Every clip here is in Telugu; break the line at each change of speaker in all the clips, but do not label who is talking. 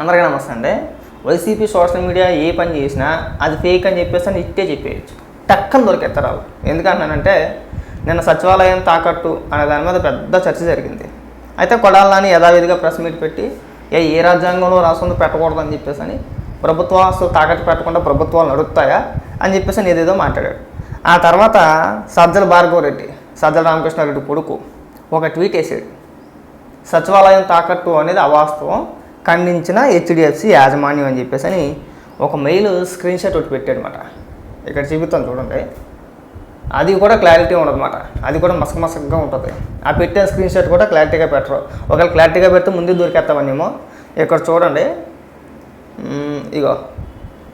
అందరికీ నమస్తే అండి. వైసీపీ సోషల్ మీడియా ఏ పని చేసినా అది ఫేక్ అని చెప్పేసి అని ఇట్టే చెప్పేయచ్చు. టక్కన దొరికేస్తారు వాళ్ళు. ఎందుకంటున్నానంటే నిన్న సచివాలయం తాకట్టు అనే దాని మీద పెద్ద చర్చ జరిగింది. అయితే కొడాలని యథావిధిగా ప్రెస్ మీట్ పెట్టి ఏ ఏ రాజ్యాంగంలో రాసుంది పెట్టకూడదు అని చెప్పేసి అని ప్రభుత్వ ఆస్తులు తాకట్టు పెట్టకుండా ప్రభుత్వాలు నడుపుతాయా అని చెప్పేసి అని ఏదేదో మాట్లాడాడు. ఆ తర్వాత సజ్జల భార్గవరెడ్డి సజ్జల రామకృష్ణారెడ్డి కొడుకు ఒక ట్వీట్ వేసాడు. సచివాలయం తాకట్టు అనేది అవాస్తవం. ఖండించిన హెచ్డిఎఫ్సి యాజమాన్యం అని చెప్పేసి అని ఒక మెయిల్ స్క్రీన్ షాట్ ఒకటి పెట్టాడనమాట ఇక్కడ చూపిస్తాను చూడండి. అది కూడా క్లారిటీ ఉండదన్నమాట అది కూడా మసక మసకగా ఉంటుంది. ఆ పెట్టిన స్క్రీన్ షాట్ కూడా క్లారిటీగా పెట్టరు. ఒకవేళ క్లారిటీగా పెడితే ముందు దొరికేస్తామనేమో. ఇక్కడ చూడండి. ఇగో.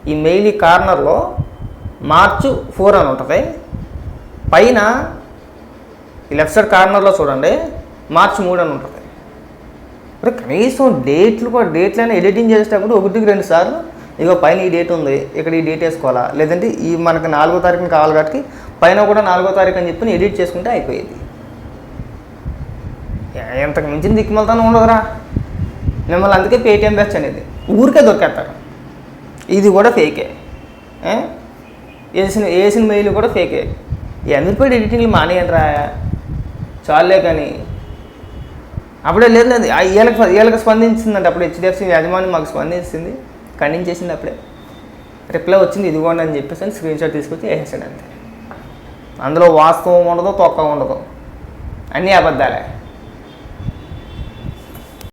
ఈ మెయిల్ ఈ కార్నర్లో మార్చు ఫోర్ అని ఉంటుంది. పైన ఈ లెఫ్ట్ సైడ్ కార్నర్లో చూడండి. మార్చ్ మూడు అని ఉంటుంది. మరి కనీసం డేట్లు కూడా డేట్లైనా ఎడిటింగ్ చేసేటప్పుడు ఒకటికి రెండు సార్లు ఇగో పైన ఈ డేట్ ఉంది ఇక్కడ ఈ డేట్ వేసుకోవాలా? లేదంటే ఈ మనకి నాలుగో తారీఖున కావాలి కాబట్టి పైన కూడా నాలుగో తారీఖు అని చెప్పి ఎడిట్ చేసుకుంటే అయిపోయేది. ఎంతకు మించిన దిక్కుమలతనం ఉండదురా. మిమ్మల్ని అందుకే పేటిఎం బ్యాచ్ అనేది. ఊరికే దొరికేస్తారు. ఇది కూడా ఫేకే. వేసిన వేసిన మెయిల్ కూడా ఫేకే. ఈ అమీర్పేట ఎడిటింగ్లు మానేయండిరా. చాలే కానీ. అప్పుడే లేదు లేదు. వీళ్ళకి వీళ్ళకి స్పందించిందంటే. అప్పుడు హెచ్డిఎఫ్సి యాజమాని మాకు స్పందించింది. ఖండించేసింది అప్పుడే. రిప్లై వచ్చింది ఇదిగోండి అని చెప్పేసి అని స్క్రీన్ షాట్ తీసుకొచ్చి వేసేసాడు అంతే అందులో వాస్తవం ఉండదు తొక్క ఉండదు. అన్నీ అబద్ధాలే.